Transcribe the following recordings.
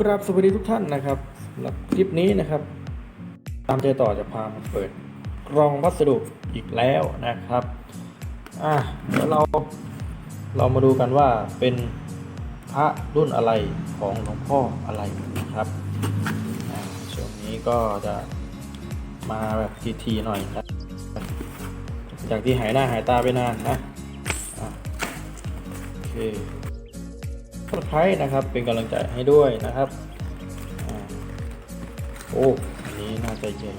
กราบสวัสดีทุกท่านนะครับสำหรับคลิปนี้นะครับ ตามใจต่อจะพามาเปิดกล่องวัสดุอีกแล้วนะครับอะเดี๋ยวเราเรามาดูกันว่าเป็นพระรุ่นอะไรของหลวงพ่ออะไรนะครับช่วงนี้ก็จะมาแบบทีๆหน่อยนะจากที่หายหน้าหายตาไปนานนะโอเค กดไลค์นะครับ เป็นกำลังใจให้ด้วยนะครับอโอ้อันนี้น่าใจะใหญ่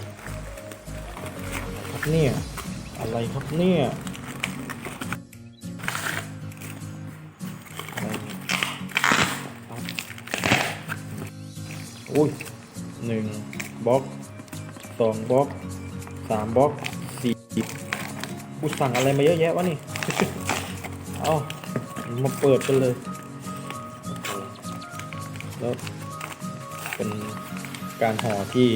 ครับเนี่ย อะไรครับเนี่ยอุ้ยหนึ่งบล็อกสองบล็อกสามบล็อกสี่กูสั่งอะไรมาเยอะแยะวะนี่ เอามาเปิดกันเลย แล้วเป็นการห่อที่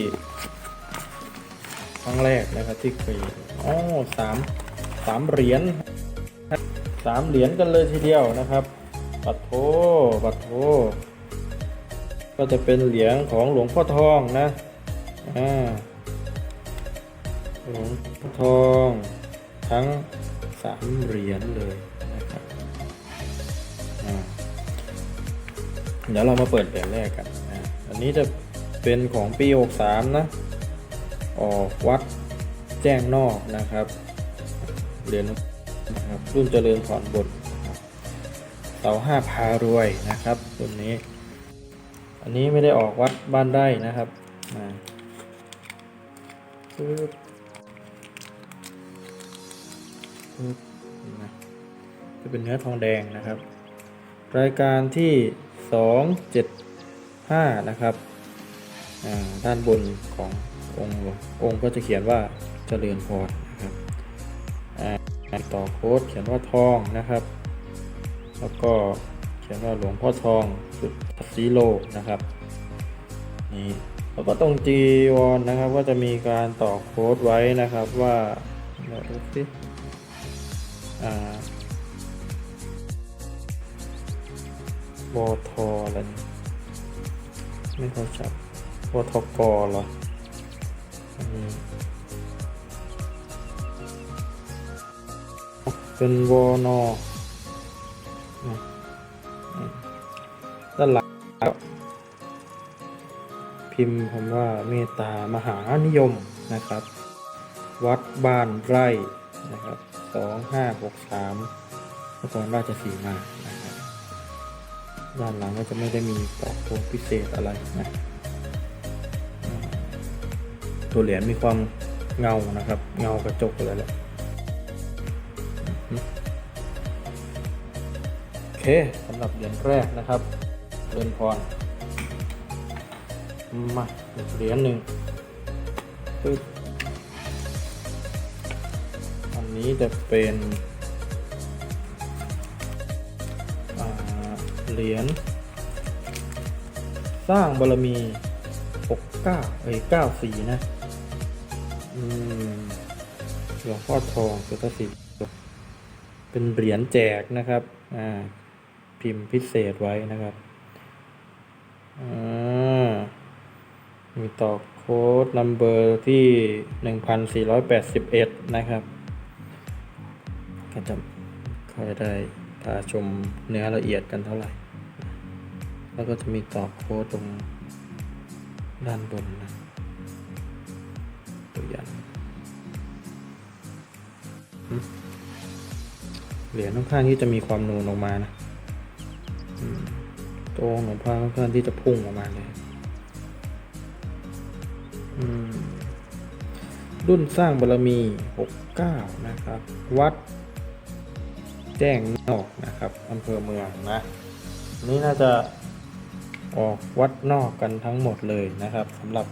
ครั้งแรกนะครับที่เคยอ๋อสามสามเหรียญสามเหรียญกันเลยทีเดียวนะครับ ปัดโทปัดโทก็จะเป็นเหรียญของหลวงพ่อทองนะอ่าหลวงพ่อทองทั้งสามเหรียญเลย เดี๋ยวเรามาเปิดเหรียญแรกกันนะอันนี้จะเป็นของปี 63 นะ ออกวัดแจ้งนอกนะครับเหรียญนะครับรุ่นเจริญพรบนนะครับเสาห้าพารวยนะครับรุ่นนี้ อันนี้ไม่ได้ออกวัดบ้านได้นะครับอ่าปึ๊บปึ๊บนะจะเป็นเนื้อทองแดงนะครับ รายการที่ 275 นะครับด้านบนขององค์องค์ก็จะเขียนว่าเจริญพรนะครับต่อโค้ดเขียนว่าทองนะครับ แล้วก็เขียนว่าหลวงพ่อทองสุดสีโลนะครับนี่แล้วก็ตรงจีวรนะครับ ก็จะมีการต่อโค้ดไว้นะครับว่าเดี๋ยวดูสิอ่า วทอะไรไม่เข้าใจวทกเหรออันนี้เป็นวนอนะอืมด้านหลังพิมพ์คำว่าเมตตามหานิยมนะครับ วัดบ้านไร่นะครับสองห้าหกสามนครราชสีมานะครับ ด้านหลังก็จะไม่ได้มีตอโค้ดพิเศษอะไรนะ ตัวเหรียญมีความเงานะครับ เงากระจกเลยแหละโอเคสำหรับเหรียญแรกนะครับเดินพรมาเหรียญหนึ่งปึ๊บอันนี้จะเป็น เหรียญ สร้างบารมี69เอ้ย94นะ อืมหลวงพ่อทองสุทธิเป็นเหรียญแจกนะครับ อ่า พิมพ์พิเศษไว้นะครับ อ่า มีต่อโค้ดนัมเบอร์ที่1481นะครับ ก็จะค่อยได้พาชมเนื้อละเอียดกันเท่าไหร่ แล้วก็จะมีต่อโค้ดตรงด้านบนนะตัวอยันอืมเหรียญค่อนข้างที่จะมีความนูนออกมานะตัวของหลวงพ่อค่อนข้างที่จะพุ่งออกมาเลยรุ่นสร้างบารมี 69 นะครับ วัด แจ้งนอกนะครับอำเภอเมืองนะ นี่น่าจะ ออกวัดนอกกันทั้งหมดเลยนะครับสำหรับ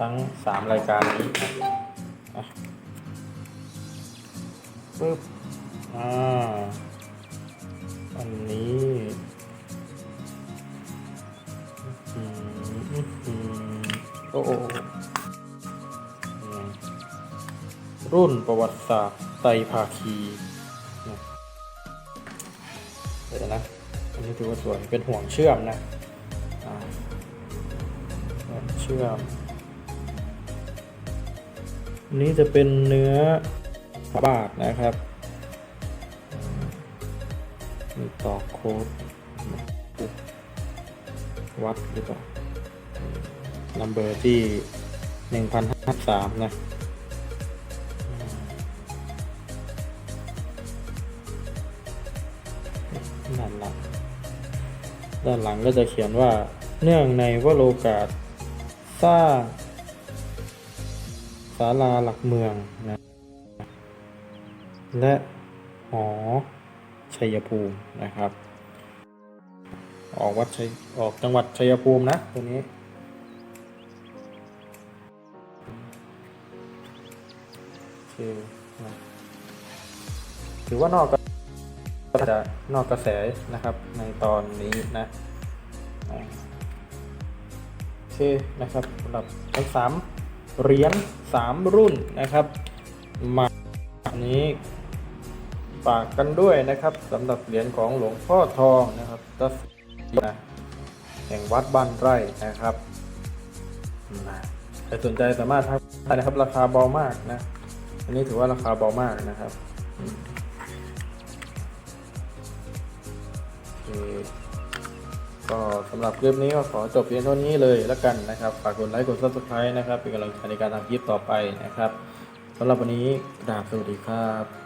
ทั้ง 3 รายการนี้ปึ๊บอ่าอันนี้โอ้โอรุ่นประวัติศาสตร์ไตภาคีเดี๋ยวนะอันนี้ถือว่าสวยเป็นห่วงเชื่อมนะ เชื่อนี้จะเป็นเนื้อบาทนะครับมีต่อโค้ดวัดหรือเปล่านัมเบอร์ที่หนึ่งพันห้าสามนะด้านหลังด้านหลังก็จะเขียนว่าเนื่องในวโรกาส สร้างศาลาหลักเมืองนะและหอชัยภูมินะครับ ออกวัดชัยออกจังหวัดชัยภูมินะตัวนี้โอนะถือว่านอกก็จะนอกกระแสนะครับในตอนนี้นะ เคนะครับสำหรับทั้งสามเหรียญสามรุ่นนะครับ มาอันนี้ฝากกันด้วยนะครับสำหรับเหรียญของหลวงพ่อทองนะครับตัสนะแห่งวัดบ้านไร่นะครับนะใครสนใจสามารถทักได้นะครับ ราคาเบามากนะ อันนี้ถือว่าราคาเบามากนะครับโอเค ก็สำหรับคลิปนี้ก็ขอจบเพียงเท่านี้เลยแล้วกันนะครับ ฝากกดไลค์กด subscribe นะครับ เป็นกำลังใจในการทำคลิปต่อไปนะครับสำหรับวันนี้กราบสวัสดีครับ